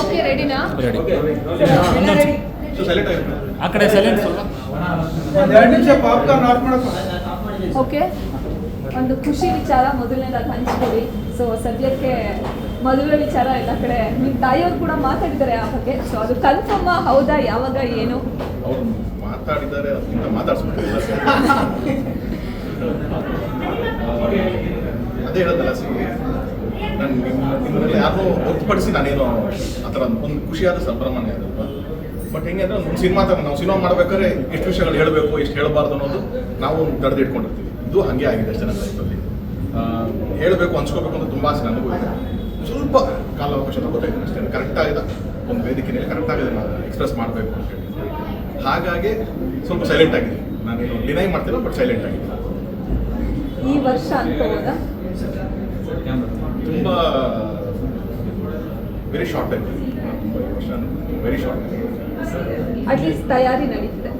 Okay ರೆಡಿನಾ? Ready so silent ಆಗಿರ್ಬೇಕು ಆ ಕಡೆ ಸೈಲೆಂಟ್ ಸ್ವಲ್ಪ. ಓಕೆ ಒಂದು ಖುಷಿ ವಿಚಾರ ಮೊದಲನೇದಾಗಿ ಹಂಚ್ಕೊಡಿ ಸೊ ಸದ್ಯಕ್ಕೆ ಮದುವೆ ವಿಚಾರ ಎಲ್ಲ ಕಡೆ ನಿಮ್ಮ ತಾಯಿಯವರು ಕೂಡ ಮಾತಾಡಿದ್ದಾರೆ ಆ ಬಗ್ಗೆ. ಸೊ ಅದು ಕನ್ಫರ್ಮ್ ಹೌದಾ ಯಾವಾಗ ಏನು? ಮಾತಾಡಿದ್ದಾರೆ ಅದಕ್ಕಿಂತ ಮಾತಾಡ್ಸ್ಬಿಟ್ಟಿಲ್ಲ ಅದೇ ಹೇಳೋದಲ್ಲ ಸಿ. ನಾನು ಯಾರನ್ನೂ ಹೊರತುಪಡಿಸಿ ನಾನೇನು ಆ ಥರ ಒಂದು ಖುಷಿಯಾದ ಸಂಭ್ರಮನೇ ಅದಲ್ವ ಬಟ್ ಹೆಂಗೆ ಅಂದರೆ ಒಂದು ಸಿನಿಮಾ ಥರ ನಾವು ಸಿನಿಮಾ ಮಾಡ್ಬೇಕಾದ್ರೆ ಎಷ್ಟು ವಿಷಯಗಳು ಹೇಳಬೇಕು, ಎಷ್ಟು ಹೇಳಬಾರ್ದು ಅನ್ನೋದು ನಾವು ತಡೆದು ಇಟ್ಕೊಂಡಿರ್ತೀವಿ. ಇದು ಹಾಗೆ ಆಗಿದೆ ಅಷ್ಟೇ ನನ್ನ ಲೈಫಲ್ಲಿ ಹೇಳಬೇಕು, ಹಂಚ್ಕೋಬೇಕು ಅಂತ ತುಂಬ ಆಸೆ ನನಗೂ ಇದೆ. ಸ್ವಲ್ಪ ಕಾಲಾವಕಾಶ ತಗೋತಾಯಿದ್ದೀನಿ ಅಷ್ಟೇ ಕರೆಕ್ಟ್ ಆಗಿದೆ. ಒಂದು ವೇದಿಕೆಯಲ್ಲಿ ಕರೆಕ್ಟ್ ಆಗಿದೆ ನಾನು ಎಕ್ಸ್ಪ್ರೆಸ್ ಮಾಡಬೇಕು ಅಂತ ಹೇಳಿ. ಹಾಗಾಗಿ ಸ್ವಲ್ಪ ಸೈಲೆಂಟ್ ಆಗಿದೆ. ನಾನೇನು ಡಿನೈ ಮಾಡ್ತಿಲ್ಲ ಬಟ್ ಸೈಲೆಂಟ್ ಆಗಿದೆ. ಈ ವರ್ಷ ಅನ್ಕೋಬೋದಾ ತುಂಬ very short time very short at least ತಯಾರಿ ನಡೀತಿದೆ.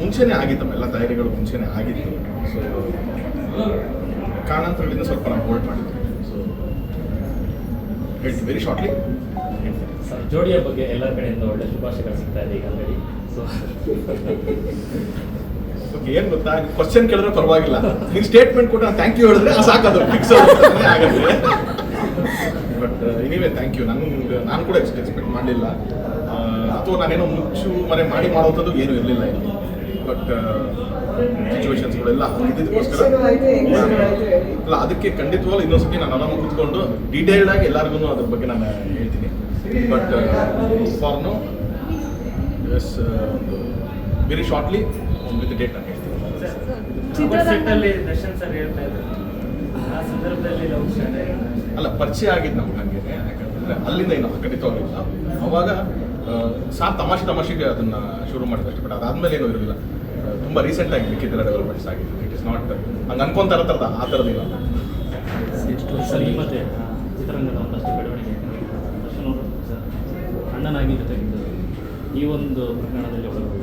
ಮುಂಚೆನೇ ಆಗಿತ್ತು ಎಲ್ಲ ತಯಾರಿಗಳು ಮುಂಚೆನೇ ಆಗಿತ್ತು. ಸೊ ಕಾರಣಾಂತರಗಳಿಂದ ಸ್ವಲ್ಪ ನಾವು ಹೋಲ್ಡ್ ಮಾಡಿದ್ವಿ. ಸೊ ಹೇಳ್ತೀನಿ ವೆರಿ ಶಾರ್ಟ್ಲಿ ಸರ್ ಜೋಡಿಯ ಬಗ್ಗೆ ಎಲ್ಲ ಕಡೆಯಿಂದ ಒಳ್ಳೆ ಶುಭಾಶಯಗಳು ಸಿಗ್ತಾ ಇದೆ ಈಗ ಆಲ್ರೆಡಿ ಸೊ ಓಕೆ ಏನು ಗೊತ್ತಾ? ಕ್ವಶನ್ ಕೇಳಿದ್ರೆ ಪರವಾಗಿಲ್ಲ. ನೀನು ಸ್ಟೇಟ್ಮೆಂಟ್ ಕೊಟ್ಟು ನಾನು ಥ್ಯಾಂಕ್ ಯು ಹೇಳಿದ್ರೆ ಅದು ಸಾಕದು ಫಿಕ್ಸ್ ಆಗುತ್ತೆ ಎನಿವೇ ಥ್ಯಾಂಕ್ ಯು ನನಗೆ ನಾನು ಕೂಡ ಎಕ್ಸ್ಪೆಕ್ಟ್ ಮಾಡಲಿಲ್ಲ. ಅಥವಾ ನಾನೇನೋ ಮುಚ್ಚು ಮನೆ ಮಾಡಿ ಮಾಡುವಂಥದ್ದು ಏನೂ ಇರಲಿಲ್ಲ ಇಲ್ಲಿ. ಬಟ್ ಸಿಚುವೇಶನ್ಸ್ಗಳೆಲ್ಲ ಇದಕ್ಕೋಸ್ಕರ ಅಲ್ಲ ಅದಕ್ಕೆ ಖಂಡಿತವಾಗ್ಲೂ ಇನ್ನೊಂದ್ಸತಿ ನಾನು ಅನಾಮ ಕೂತ್ಕೊಂಡು ಡೀಟೇಲ್ಡ್ ಆಗಿ ಎಲ್ಲರಿಗೂ ಅದ್ರ ಬಗ್ಗೆ ನಾನು ಹೇಳ್ತೀನಿ. ಬಟ್ ಫಾರ್ ನೋ ಎಸ್ ಒಂದು ವೆರಿ ಶಾರ್ಟ್ಲಿ ಒಂದು ವಿತ್ ಡೇಟ್ ನಾನು ಹೇಳ್ತೀನಿ. ಅಲ್ಲಿ ಪರಿಚಯ ಆಗಿದ್ದು ನಮ್ಗೆ ಹಂಗೆ ಯಾಕಂತಂದ್ರೆ ಅಲ್ಲಿಂದ ಏನು ಖಂಡಿತವಾಗಿಲ್ಲ ಅವಾಗ ಸಾರ್ ತಮಾಷೆ ತಮಾಷೆಗೆ ಅದನ್ನ ಶುರು ಮಾಡಿದ ಅಷ್ಟೇ ಬಟ್ ಅದಾದ್ಮೇಲೆ ಏನೂ ಇರಲಿಲ್ಲ. ತುಂಬ ರೀಸೆಂಟ್ ಆಗಿ ಮಿಕ್ಕಿದ್ದೆಲ್ಲ ಡೆವಲಪ್ಮೆಂಟ್ಸ್ ಆಗಿದೆ. ಇಟ್ ಇಸ್ ನಾಟ್ ಹಂಗೆ ಅನ್ಕೊಂತಾರ ಥರದ ಆ ಥರದಿಲ್ಲ ಮತ್ತೆ ಚಿತ್ರರಂಗದ ಒಂದಷ್ಟು ಬೆಳವಣಿಗೆ ದರ್ಶನ್ ಅವರು ಸರ್ ಅಣ್ಣನಾಗಿ ಜೊತೆಗಿದ್ದು ಈ ಒಂದು ಪ್ರಕರಣದಲ್ಲಿ ಒಳಗೆ